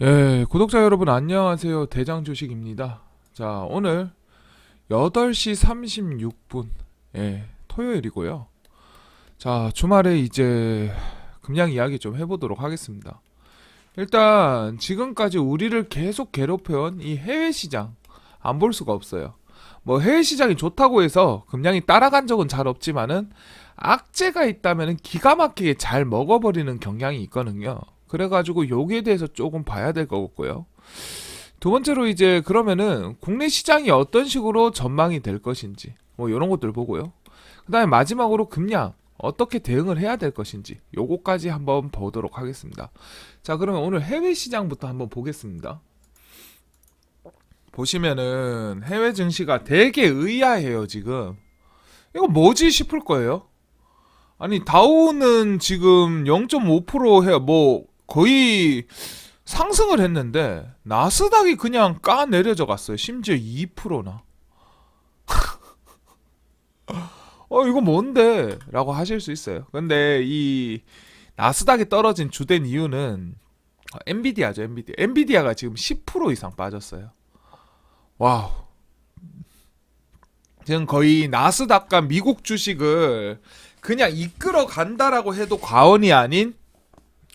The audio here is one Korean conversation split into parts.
예, 구독자 여러분 안녕하세요. 대장 주식입니다. 자, 오늘 8시 36분, 예, 토요일이고요. 자, 주말에 이제 금양 이야기 좀 해보도록 하겠습니다. 일단, 지금까지 우리를 계속 괴롭혀온 이 해외 시장, 안 볼 수가 없어요. 뭐, 해외 시장이 좋다고 해서 금양이 따라간 적은 잘 없지만은, 악재가 있다면 기가 막히게 잘 먹어버리는 경향이 있거든요. 그래가지고 여기에 대해서 조금 봐야 될 것 같고요. 두 번째로 이제 그러면은 국내 시장이 어떤 식으로 전망이 될 것인지 뭐 이런 것들 보고요. 그다음에 마지막으로 금량 어떻게 대응을 해야 될 것인지 요거까지 한번 보도록 하겠습니다. 자 그러면 오늘 해외 시장부터 한번 보겠습니다. 보시면은 해외 증시가 되게 의아해요 지금. 이거 뭐지 싶을 거예요. 아니 다우는 지금 0.5% 해요. 뭐 거의 상승을 했는데 나스닥이 그냥 까 내려져 갔어요. 심지어 2%나. 어 이거 뭔데? 라고 하실 수 있어요. 근데 이 나스닥이 떨어진 주된 이유는 어, 엔비디아죠, 엔비디아. 엔비디아가 지금 10% 이상 빠졌어요. 와우. 지금 거의 나스닥과 미국 주식을 그냥 이끌어 간다라고 해도 과언이 아닌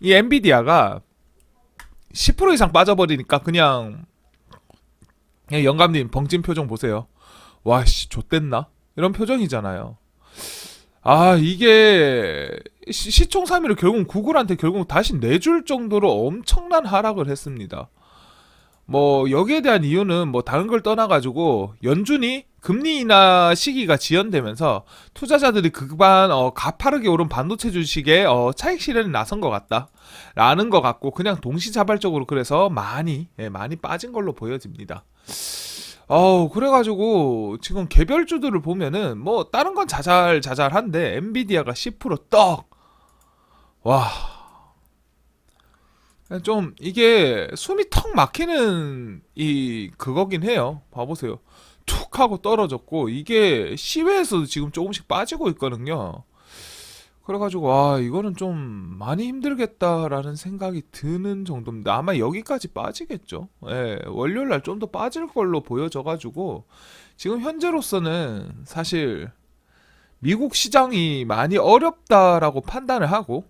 이 엔비디아가 10% 이상 빠져버리니까 그냥 그냥 영감님 벙찐 표정 보세요. 와씨 좆됐나? 이런 표정이잖아요. 아 이게 시, 시총 3위를 결국 구글한테 결국 다시 내줄 정도로 엄청난 하락을 했습니다. 뭐 여기에 대한 이유는 뭐 다른 걸 떠나가지고 연준이 금리 인하 시기가 지연되면서 투자자들이 그반 어, 가파르게 오른 반도체 주식에 어, 차익 실현에 나선 것 같다라는 것 같고 그냥 동시자발적으로 그래서 많이 예, 많이 빠진 걸로 보여집니다. 어 그래가지고 지금 개별주들을 보면은 뭐 다른 건 자잘 자잘한데 엔비디아가 10%떡 와. 좀 이게 숨이 턱 막히는 이 그거긴 해요. 봐보세요. 툭 하고 떨어졌고 이게 시외에서도 지금 조금씩 빠지고 있거든요. 그래가지고 아 이거는 좀 많이 힘들겠다라는 생각이 드는 정도입니다. 아마 여기까지 빠지겠죠. 예, 월요일 날 좀 더 빠질 걸로 보여져가지고 지금 현재로서는 사실 미국 시장이 많이 어렵다라고 판단을 하고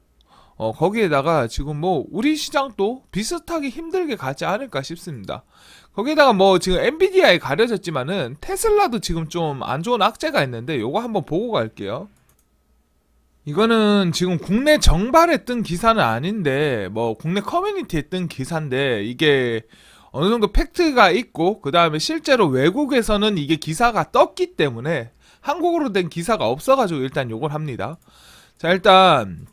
어, 거기에다가 지금 뭐 우리 시장도 비슷하게 힘들게 가지 않을까 싶습니다. 거기에다가 뭐 지금 엔비디아에 가려졌지만은 테슬라도 지금 좀 안 좋은 악재가 있는데 요거 한번 보고 갈게요. 이거는 지금 국내 정발에 뜬 기사는 아닌데 뭐 국내 커뮤니티에 뜬 기사인데 이게 어느 정도 팩트가 있고 그 다음에 실제로 외국에서는 이게 기사가 떴기 때문에 한국어로 된 기사가 없어가지고 일단 요걸 합니다. 자 일단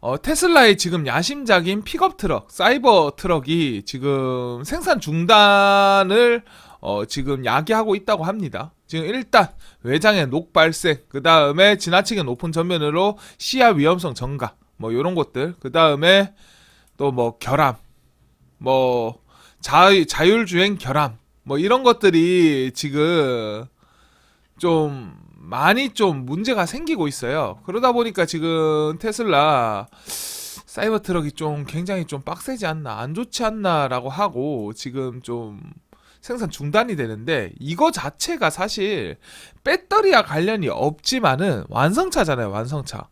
어, 테슬라의 지금 야심작인 픽업 트럭, 사이버 트럭이 지금 생산 중단을 어, 지금 야기하고 있다고 합니다. 지금 일단 외장의 녹 발생, 그 다음에 지나치게 높은 전면으로 시야 위험성 증가, 뭐 이런 것들, 그 다음에 또 뭐 결함, 뭐 자, 자율주행 결함, 뭐 이런 것들이 지금 좀 많이 좀 문제가 생기고 있어요. 그러다 보니까 지금 테슬라 사이버 트럭이 좀 굉장히 좀 빡세지 않나, 안 좋지 않나라고 하고 지금 좀 생산 중단이 되는데 이거 자체가 사실 배터리와 관련이 없지만은 완성차잖아요, 완성차.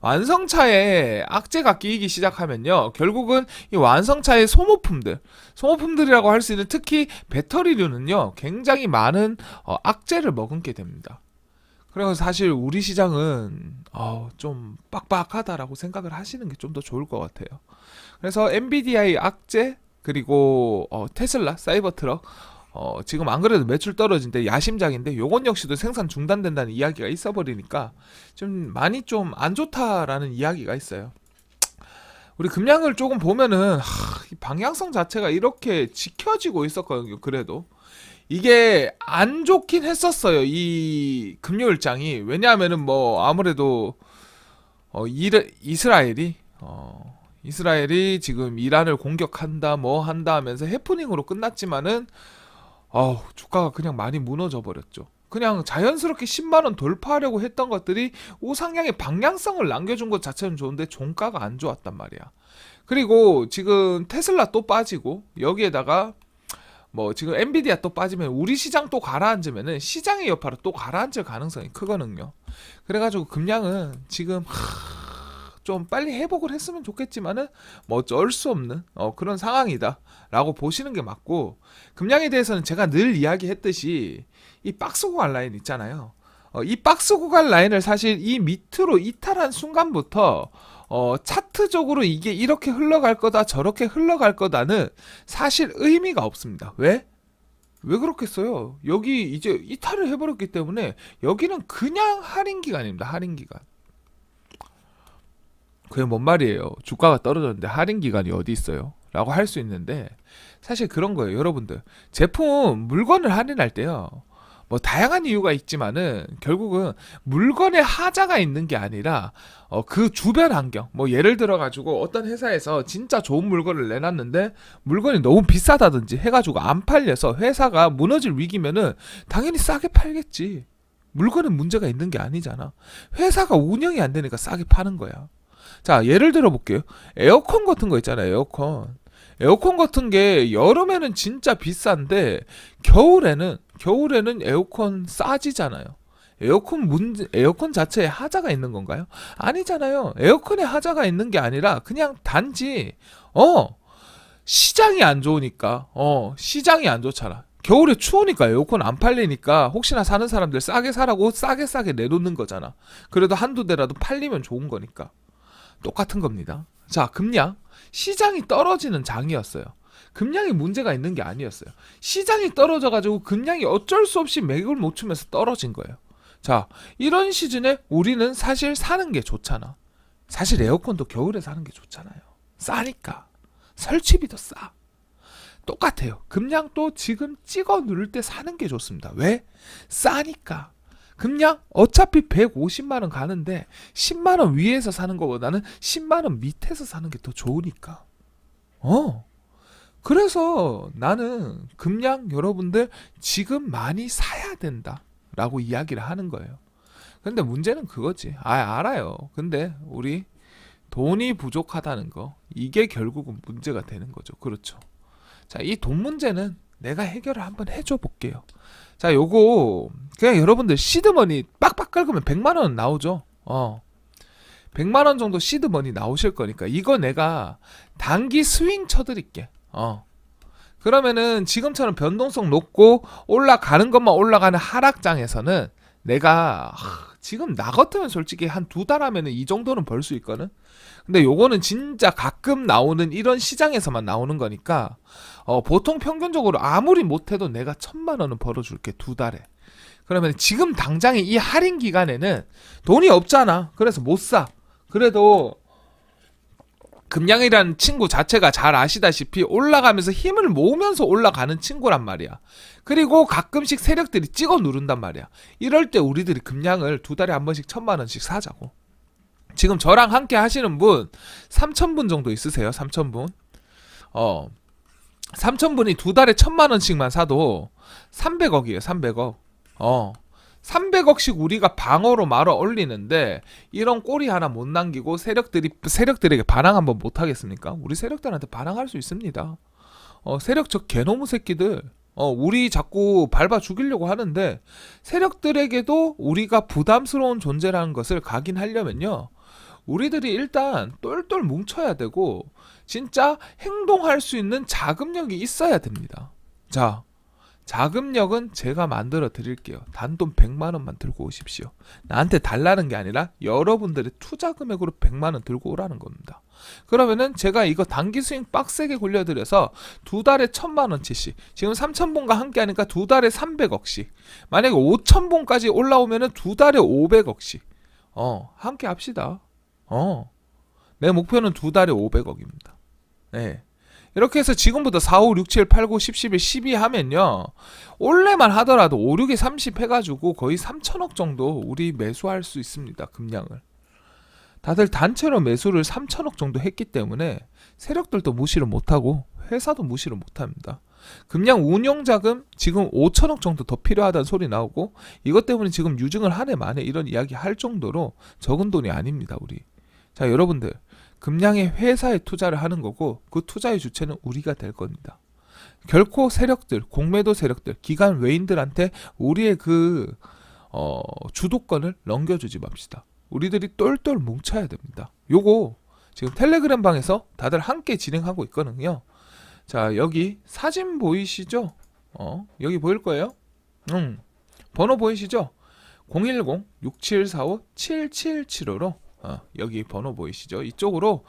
완성차에 악재가 끼이기 시작하면요. 결국은 이 완성차의 소모품들, 소모품들이라고 할 수 있는 특히 배터리류는요. 굉장히 많은 어, 악재를 머금게 됩니다. 그래서 사실 우리 시장은 어, 좀 빡빡하다라고 생각을 하시는 게 좀 더 좋을 것 같아요. 그래서 엔비디아의 악재 그리고 어, 테슬라 사이버 트럭 어, 지금 안 그래도 매출 떨어진데 야심작인데 요건 역시도 생산 중단된다는 이야기가 있어 버리니까 좀 많이 좀 안 좋다라는 이야기가 있어요. 우리 금량을 조금 보면은 하, 이 방향성 자체가 이렇게 지켜지고 있었거든요. 그래도 이게 안 좋긴 했었어요. 이 금요일장이 왜냐하면은 뭐 아무래도 어, 이르, 이스라엘이 어, 이스라엘이 지금 이란을 공격한다 뭐 한다 하면서 해프닝으로 끝났지만은 어우 주가가 그냥 많이 무너져 버렸죠. 그냥 자연스럽게 10만 원 돌파하려고 했던 것들이 우상향의 방향성을 남겨준 것 자체는 좋은데 종가가 안 좋았단 말이야. 그리고 지금 테슬라 또 빠지고 여기에다가 뭐 지금 엔비디아 또 빠지면 우리 시장 또 가라앉으면은 시장의 여파로 또 가라앉을 가능성이 크거든요. 그래가지고 금량은 지금 하, 좀 빨리 회복을 했으면 좋겠지만은 뭐 어쩔 수 없는 어, 그런 상황이다라고 보시는 게 맞고 금량에 대해서는 제가 늘 이야기했듯이 이 박스 구간 라인 있잖아요. 어, 이 박스 구간 라인을 사실 이 밑으로 이탈한 순간부터 어, 차트적으로 이게 이렇게 흘러갈 거다 저렇게 흘러갈 거다는 사실 의미가 없습니다. 왜? 왜 그렇겠어요? 여기 이제 이탈을 해버렸기 때문에 여기는 그냥 할인 기간입니다. 할인 기간. 그게 뭔 말이에요? 주가가 떨어졌는데 할인 기간이 어디 있어요? 라고 할 수 있는데 사실 그런 거예요. 여러분들 제품 물건을 할인할 때요. 뭐 다양한 이유가 있지만은 결국은 물건에 하자가 있는 게 아니라 어, 그 주변 환경 뭐 예를 들어 가지고 어떤 회사에서 진짜 좋은 물건을 내놨는데 물건이 너무 비싸다든지 해가지고 안 팔려서 회사가 무너질 위기면은 당연히 싸게 팔겠지. 물건은 문제가 있는 게 아니잖아. 회사가 운영이 안 되니까 싸게 파는 거야. 자 예를 들어 볼게요. 에어컨 같은 거 있잖아요 에어컨. 에어컨 같은 게 여름에는 진짜 비싼데 겨울에는 겨울에는 에어컨 싸지잖아요. 에어컨 문제 에어컨 자체에 하자가 있는 건가요? 아니잖아요. 에어컨에 하자가 있는 게 아니라 그냥 단지 어 시장이 안 좋으니까 어 시장이 안 좋잖아. 겨울에 추우니까 에어컨 안 팔리니까 혹시나 사는 사람들 싸게 사라고 싸게 싸게 내놓는 거잖아. 그래도 한두 대라도 팔리면 좋은 거니까. 똑같은 겁니다. 자, 금량. 시장이 떨어지는 장이었어요. 금량이 문제가 있는 게 아니었어요. 시장이 떨어져 가지고 금량이 어쩔 수 없이 맥을 못 추면서 떨어진 거예요. 자, 이런 시즌에 우리는 사실 사는 게 좋잖아. 사실 에어컨도 겨울에 사는 게 좋잖아요. 싸니까. 설치비도 싸. 똑같아요. 금량도 지금 찍어 누를 때 사는 게 좋습니다. 왜? 싸니까. 금량 어차피 150만 원 가는데 10만 원 위에서 사는 것보다는 10만 원 밑에서 사는 게 더 좋으니까. 어. 그래서 나는 금량 여러분들 지금 많이 사야 된다 라고 이야기를 하는 거예요. 근데 문제는 그거지. 아, 알아요. 근데 우리 돈이 부족하다는 거 이게 결국은 문제가 되는 거죠. 그렇죠. 자, 이 돈 문제는 내가 해결을 한번 해줘 볼게요. 자, 요거 그냥 여러분들 시드머니 빡빡 긁으면 100만 원 나오죠. 어. 100만 원 정도 시드머니 나오실 거니까 이거 내가 단기 스윙 쳐드릴게. 어. 그러면은 지금처럼 변동성 높고 올라가는 것만 올라가는 하락장에서는 내가 하, 지금 나 같으면 솔직히 한 두 달 하면은 이 정도는 벌 수 있거든. 근데 요거는 진짜 가끔 나오는 이런 시장에서만 나오는 거니까 어, 보통 평균적으로 아무리 못해도 내가 천만 원은 벌어줄게 두 달에. 그러면 지금 당장에 이 할인 기간에는 돈이 없잖아. 그래서 못 사. 그래도 금양이라는 친구 자체가 잘 아시다시피 올라가면서 힘을 모으면서 올라가는 친구란 말이야. 그리고 가끔씩 세력들이 찍어 누른단 말이야. 이럴 때 우리들이 금양을 두 달에 한 번씩 천만 원씩 사자고. 지금 저랑 함께 하시는 분 3,000분 정도 있으세요. 3,000분. 어. 3,000분이 두 달에 천만 원씩만 사도 300억이에요. 300억. 어. 300억씩 우리가 방어로 말어 올리는데 이런 꼬리 하나 못 남기고 세력들이 세력들에게 반항 한번 못 하겠습니까? 우리 세력들한테 반항할 수 있습니다. 어, 세력 저 개놈의 새끼들. 어, 우리 자꾸 밟아 죽이려고 하는데 세력들에게도 우리가 부담스러운 존재라는 것을 각인하려면요. 우리들이 일단 똘똘 뭉쳐야 되고 진짜 행동할 수 있는 자금력이 있어야 됩니다. 자, 자금력은 제가 만들어 드릴게요. 단돈 100만 원만 들고 오십시오. 나한테 달라는 게 아니라 여러분들의 투자 금액으로 100만 원 들고 오라는 겁니다. 그러면은 제가 이거 단기 스윙 빡세게 굴려드려서 두 달에 천만 원치씩 지금 3천 본과 함께 하니까 두 달에 300억씩 만약에 5천 본까지 올라오면은 두 달에 500억씩 어 함께 합시다. 어내 목표는 두 달에 500억입니다. 네. 이렇게 해서 지금부터 4, 5, 6, 7, 8, 9, 10, 11, 12 하면요. 올해만 하더라도 5, 6에 30 해가지고 거의 3천억 정도 우리 매수할 수 있습니다. 금량을. 다들 단체로 매수를 3천억 정도 했기 때문에 세력들도 무시를 못하고 회사도 무시를 못합니다. 금량 운용 자금 지금 5천억 정도 더 필요하다는 소리 나오고 이것 때문에 지금 유증을 한 해 만에 이런 이야기 할 정도로 적은 돈이 아닙니다. 우리. 자 여러분들 금량의 회사에 투자를 하는 거고 그 투자의 주체는 우리가 될 겁니다. 결코 세력들, 공매도 세력들, 기관 외인들한테 우리의 그 어, 주도권을 넘겨주지 맙시다. 우리들이 똘똘 뭉쳐야 됩니다. 요거 지금 텔레그램 방에서 다들 함께 진행하고 있거든요. 자 여기 사진 보이시죠? 어 여기 보일 거예요. 음 번호 보이시죠? 010-6745-7775로 어, 여기 번호 보이시죠? 이쪽으로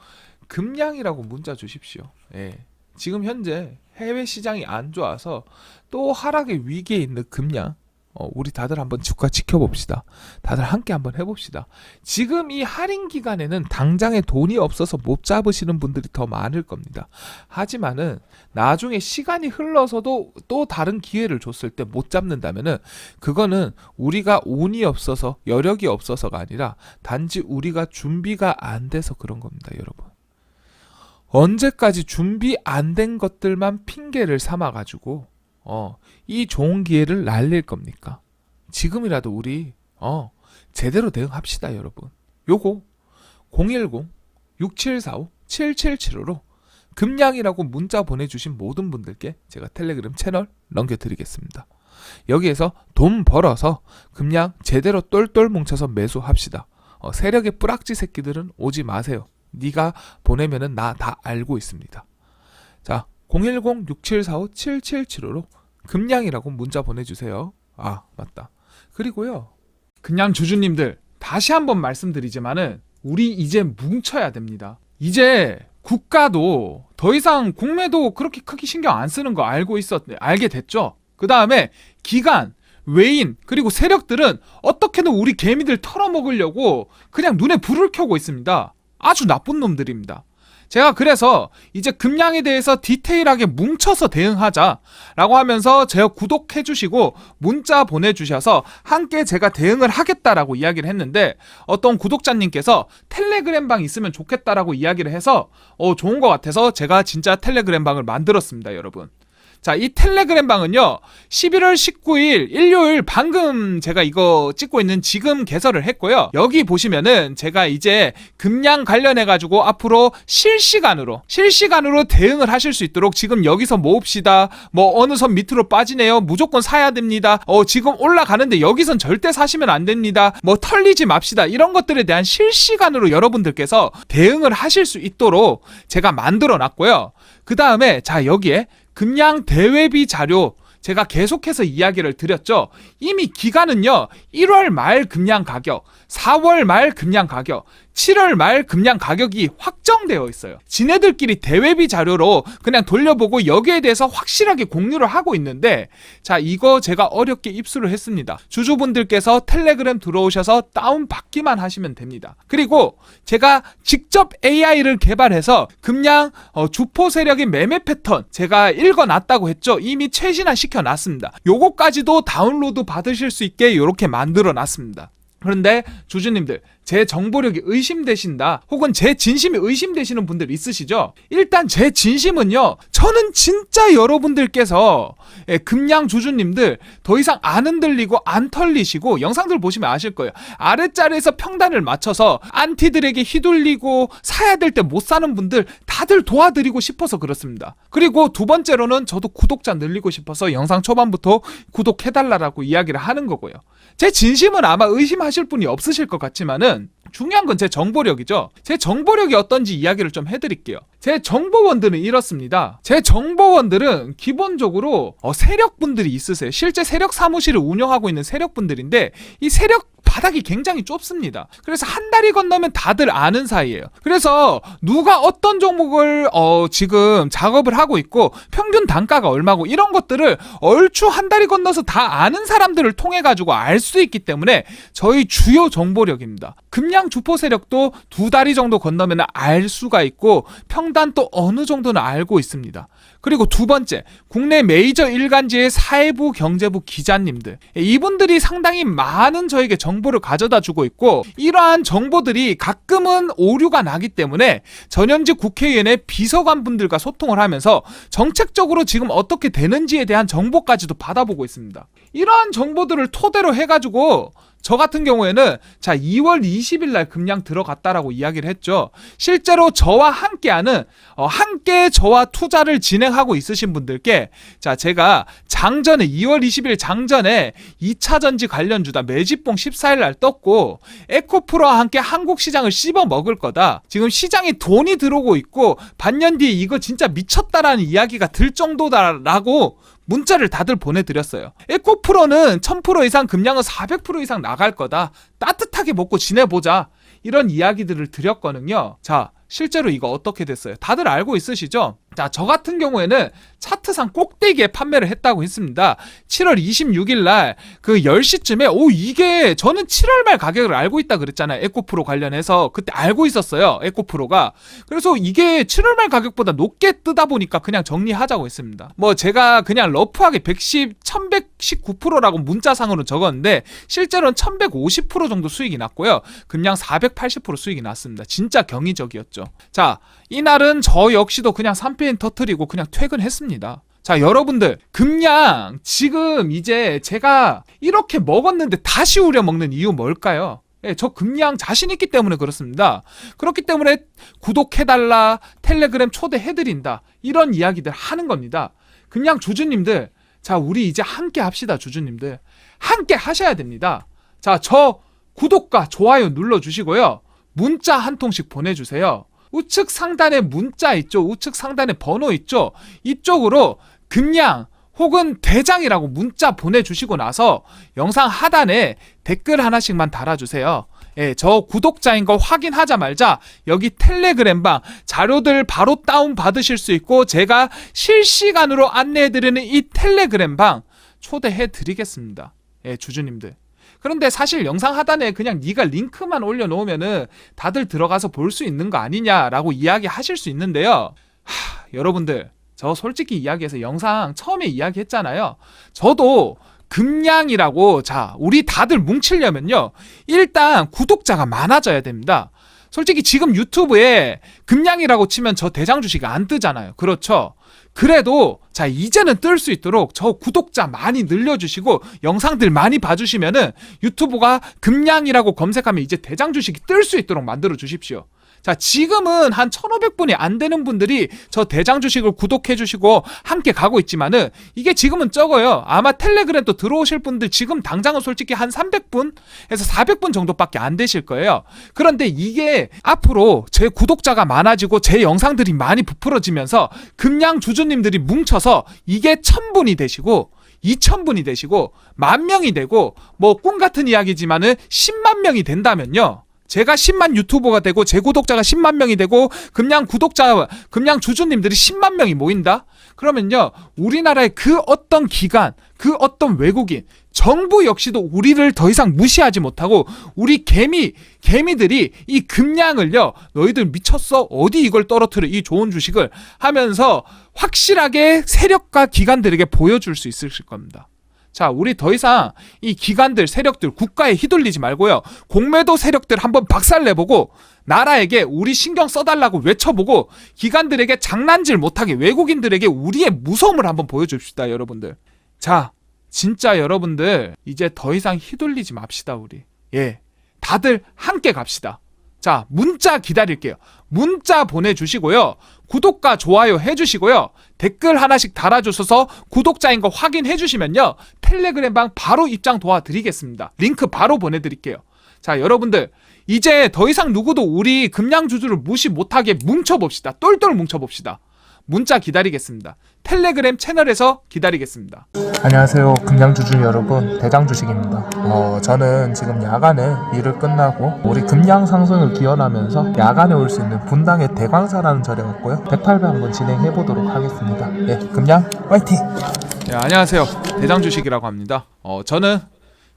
금량이라고 문자 주십시오. 예. 지금 현재 해외 시장이 안 좋아서 또 하락의 위기에 있는 금량 어, 우리 다들 한번 주가 지켜봅시다. 다들 함께 한번 해봅시다. 지금 이 할인 기간에는 당장에 돈이 없어서 못 잡으시는 분들이 더 많을 겁니다. 하지만은 나중에 시간이 흘러서도 또 다른 기회를 줬을 때 못 잡는다면은 그거는 우리가 운이 없어서 여력이 없어서가 아니라 단지 우리가 준비가 안 돼서 그런 겁니다, 여러분. 언제까지 준비 안 된 것들만 핑계를 삼아 가지고 어, 이 좋은 기회를 날릴 겁니까? 지금이라도 우리 어, 제대로 대응합시다, 여러분. 요거 010-6745-7775로 금량이라고 문자 보내주신 모든 분들께 제가 텔레그램 채널 넘겨드리겠습니다. 여기에서 돈 벌어서 금량 제대로 똘똘 뭉쳐서 매수합시다. 어, 세력의 뿌락지 새끼들은 오지 마세요. 네가 보내면은 나 다 알고 있습니다. 자, 010-6745-7775로 금량이라고 문자 보내주세요. 아, 맞다. 그리고요. 그냥 주주님들 다시 한번 말씀드리지만은 우리 이제 뭉쳐야 됩니다. 이제 국가도 더 이상 국내도 그렇게 크게 신경 안 쓰는 거 알고 있었 알게 됐죠. 그 다음에 기관 외인 그리고 세력들은 어떻게든 우리 개미들 털어먹으려고 그냥 눈에 불을 켜고 있습니다. 아주 나쁜 놈들입니다. 제가 그래서 이제 금량에 대해서 디테일하게 뭉쳐서 대응하자라고 하면서 제가 구독해 주시고 문자 보내 주셔서 함께 제가 대응을 하겠다라고 이야기를 했는데 어떤 구독자님께서 텔레그램 방 있으면 좋겠다라고 이야기를 해서 어, 좋은 것 같아서 제가 진짜 텔레그램 방을 만들었습니다 여러분 자, 이 텔레그램 방은요, 11월 19일 일요일 방금 제가 이거 찍고 있는 지금 개설을 했고요. 여기 보시면은 제가 이제 금량 관련해가지고 앞으로 실시간으로, 실시간으로 대응을 하실 수 있도록 지금 여기서 모읍시다. 뭐 어느 선 밑으로 빠지네요. 무조건 사야 됩니다. 어, 지금 올라가는데 여기선 절대 사시면 안 됩니다. 뭐 털리지 맙시다. 이런 것들에 대한 실시간으로 여러분들께서 대응을 하실 수 있도록 제가 만들어 놨고요. 그 다음에 자, 여기에 금양 대외비 자료 제가 계속해서 이야기를 드렸죠. 이미 기간은요. 1월 말 금양 가격, 4월 말 금양 가격, 7월 말 금양 가격이 확정되어 있어요. 지네들끼리 대외비 자료로 그냥 돌려보고 여기에 대해서 확실하게 공유를 하고 있는데 자, 이거 제가 어렵게 입수를 했습니다. 주주분들께서 텔레그램 들어오셔서 다운 받기만 하시면 됩니다. 그리고 제가 직접 AI를 개발해서 금양 어, 주포 세력의 매매 패턴 제가 읽어놨다고 했죠. 이미 최신화 시켜놨습니다. 요거까지도 다운로드 받으실 수 있게 이렇게 만들어 놨습니다. 그런데 주주님들 제 정보력이 의심되신다 혹은 제 진심이 의심되시는 분들 있으시죠? 일단 제 진심은요 저는 진짜 여러분들께서 예, 금양 주주님들 더 이상 안 흔들리고 안 털리시고 영상들 보시면 아실 거예요. 아랫자리에서 평단을 맞춰서 안티들에게 휘둘리고 사야 될 때 못 사는 분들 다들 도와드리고 싶어서 그렇습니다. 그리고 두 번째로는 저도 구독자 늘리고 싶어서 영상 초반부터 구독해달라고 이야기를 하는 거고요. 제 진심은 아마 의심하실 분이 없으실 것 같지만은 중요한 건 제 정보력이죠. 제 정보력이 어떤지 이야기를 좀 해드릴게요. 제 정보원들은 이렇습니다. 제 정보원들은 기본적으로 어, 세력분들이 있으세요. 실제 세력 사무실을 운영하고 있는 세력분들인데 이 세력 바닥이 굉장히 좁습니다. 그래서 한 달이 건너면 다들 아는 사이예요. 그래서 누가 어떤 종목을 어, 지금 작업을 하고 있고 평균 단가가 얼마고 이런 것들을 얼추 한 달이 건너서 다 아는 사람들을 통해 가지고 알 수 있기 때문에 저희 주요 정보력입니다. 금양 주포 세력도 두 다리 정도 건너면 알 수가 있고 평단 또 어느 정도는 알고 있습니다. 그리고 두 번째, 국내 메이저 일간지의 사회부, 경제부 기자님들. 이분들이 상당히 많은 저에게 정보를 가져다 주고 있고, 이러한 정보들이 가끔은 오류가 나기 때문에 전현직 국회의원의 비서관 분들과 소통을 하면서 정책적으로 지금 어떻게 되는지에 대한 정보까지도 받아보고 있습니다. 이러한 정보들을 토대로 해가지고 저 같은 경우에는 자 2월 20일 날 금량 들어갔다라고 이야기를 했죠. 실제로 저와 함께하는 어, 함께 저와 투자를 진행하고 있으신 분들께 자 제가 장전에 2월 20일 장전에 2차 전지 관련 주다 매집봉 14일 날 떴고 에코프로와 함께 한국 시장을 씹어 먹을 거다. 지금 시장에 돈이 들어오고 있고 반년 뒤에 이거 진짜 미쳤다라는 이야기가 들 정도다라고 문자를 다들 보내드렸어요. 에코프로는 1000% 이상 금량은 400% 이상 나갈 거다. 따뜻하게 먹고 지내보자. 이런 이야기들을 드렸거든요. 자, 실제로 이거 어떻게 됐어요? 다들 알고 있으시죠? 자, 저 같은 경우에는 차트상 꼭대기에 판매를 했다고 했습니다. 7월 26일 날 그 10시쯤에 오 이게 저는 7월 말 가격을 알고 있다 그랬잖아요. 에코프로 관련해서 그때 알고 있었어요. 에코프로가. 그래서 이게 7월 말 가격보다 높게 뜨다 보니까 그냥 정리하자고 했습니다. 뭐 제가 그냥 러프하게 110, 1119%라고 문자상으로 적었는데 실제로는 1150% 정도 수익이 났고요. 금량 480% 수익이 났습니다. 진짜 경이적이었죠. 자, 이날은 저 역시도 그냥 3 패인 터트리고 그냥 퇴근했습니다. 자, 여러분들, 금량 지금 이제 제가 이렇게 먹었는데 다시 우려 먹는 이유 뭘까요? 예, 저 금량 자신 있기 때문에 그렇습니다. 그렇기 때문에 구독해달라, 텔레그램 초대해드린다, 이런 이야기들 하는 겁니다. 금량 주주님들, 자, 우리 이제 함께 합시다, 주주님들. 함께 하셔야 됩니다. 자, 저 구독과 좋아요 눌러주시고요. 문자 한 통씩 보내주세요. 우측 상단에 문자 있죠? 우측 상단에 번호 있죠? 이쪽으로 금량 혹은 대장이라고 문자 보내주시고 나서 영상 하단에 댓글 하나씩만 달아주세요. 예, 저 구독자인 거 확인하자 말자 여기 텔레그램방 자료들 바로 다운 받으실 수 있고 제가 실시간으로 안내해드리는 이 텔레그램방 초대해 드리겠습니다. 예, 주주님들. 그런데 사실 영상 하단에 그냥 네가 링크만 올려놓으면은 다들 들어가서 볼 수 있는 거 아니냐라고 이야기하실 수 있는데요. 하, 여러분들 저 솔직히 이야기해서 영상 처음에 이야기했잖아요. 저도 금량이라고 자 우리 다들 뭉치려면요 일단 구독자가 많아져야 됩니다. 솔직히 지금 유튜브에 금량이라고 치면 저 대장 주식 안 뜨잖아요. 그렇죠? 그래도 자 이제는 뜰 수 있도록 저 구독자 많이 늘려주시고 영상들 많이 봐주시면은 유튜브가 금량이라고 검색하면 이제 대장 주식이 뜰 수 있도록 만들어 주십시오. 자, 지금은 한 1,500분이 안 되는 분들이 저 대장 주식을 구독해 주시고 함께 가고 있지만은 이게 지금은 적어요. 아마 텔레그램 또 들어오실 분들 지금 당장은 솔직히 한 300분에서 400분 정도밖에 안 되실 거예요. 그런데 이게 앞으로 제 구독자가 많아지고 제 영상들이 많이 부풀어지면서 금양 주주님들이 뭉쳐서 이게 1000분이 되시고 2,000분이 되시고 만 명이 되고 뭐 꿈 같은 이야기지만은 10만 명이 된다면요. 제가 10만 유튜버가 되고 제 구독자가 10만 명이 되고 금양 구독자 금양 주주님들이 10만 명이 모인다. 그러면요. 우리나라의 그 어떤 기관, 그 어떤 외국인, 정부 역시도 우리를 더 이상 무시하지 못하고 우리 개미 개미들이 이 금량을요. 너희들 미쳤어? 어디 이걸 떨어뜨려 이 좋은 주식을 하면서 확실하게 세력과 기관들에게 보여줄 수 있을 겁니다. 자, 우리 더 이상 이 기관들, 세력들, 국가에 휘둘리지 말고요. 공매도 세력들 한번 박살내보고, 나라에게 우리 신경 써달라고 외쳐보고, 기관들에게 장난질 못하게 외국인들에게 우리의 무서움을 한번 보여줍시다, 여러분들. 자, 진짜 여러분들, 이제 더 이상 휘둘리지 맙시다, 우리. 예. 다들 함께 갑시다. 자, 문자 기다릴게요. 문자 보내주시고요. 구독과 좋아요 해주시고요. 댓글 하나씩 달아주셔서 구독자인 거 확인해 주시면요. 텔레그램방 바로 입장 도와드리겠습니다. 링크 바로 보내드릴게요. 자, 여러분들. 이제 더 이상 누구도 우리 금양주주를 무시 못하게 뭉쳐봅시다. 똘똘 뭉쳐봅시다. 문자 기다리겠습니다. 텔레그램 채널에서 기다리겠습니다. 안녕하세요 금양주주 여러분 대장주식입니다 어, 저는 지금 야간에 일을 끝나고 우리 금양 상승을 기원하면서 야간에 올 수 있는 분당의 대광사라는 절에 왔고요 108배 한번 진행해 보도록 하겠습니다 예 금양 화이팅 네, 안녕하세요. 대장주식이라고 합니다. 어, 저는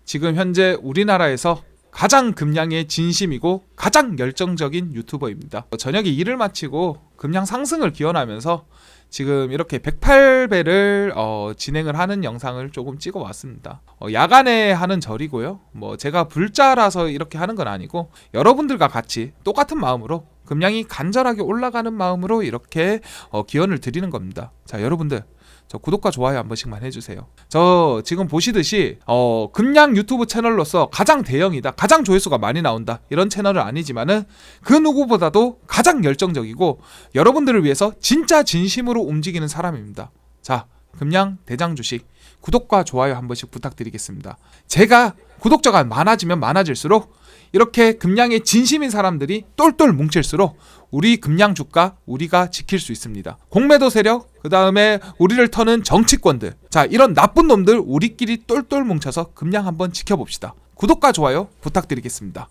지금 현재 우리나라에서 가장 금량의 진심이고 가장 열정적인 유튜버입니다. 어, 저녁에 일을 마치고 금량 상승을 기원하면서 지금 이렇게 108배를 어, 진행을 하는 영상을 조금 찍어 왔습니다. 어, 야간에 하는 절이고요. 뭐 제가 불자라서 이렇게 하는 건 아니고 여러분들과 같이 똑같은 마음으로 금량이 간절하게 올라가는 마음으로 이렇게 어, 기원을 드리는 겁니다. 자, 여러분들 저 구독과 좋아요 한 번씩만 해주세요. 저 지금 보시듯이 어 금양 유튜브 채널로서 가장 대형이다, 가장 조회수가 많이 나온다 이런 채널은 아니지만은 그 누구보다도 가장 열정적이고 여러분들을 위해서 진짜 진심으로 움직이는 사람입니다. 자, 금양 대장 주식 구독과 좋아요 한 번씩 부탁드리겠습니다. 제가 구독자가 많아지면 많아질수록 이렇게 금양에 진심인 사람들이 똘똘 뭉칠수록 우리 금양 주가 우리가 지킬 수 있습니다. 공매도 세력, 그 다음에 우리를 터는 정치권들, 자 이런 나쁜 놈들 우리끼리 똘똘 뭉쳐서 금양 한번 지켜봅시다. 구독과 좋아요 부탁드리겠습니다.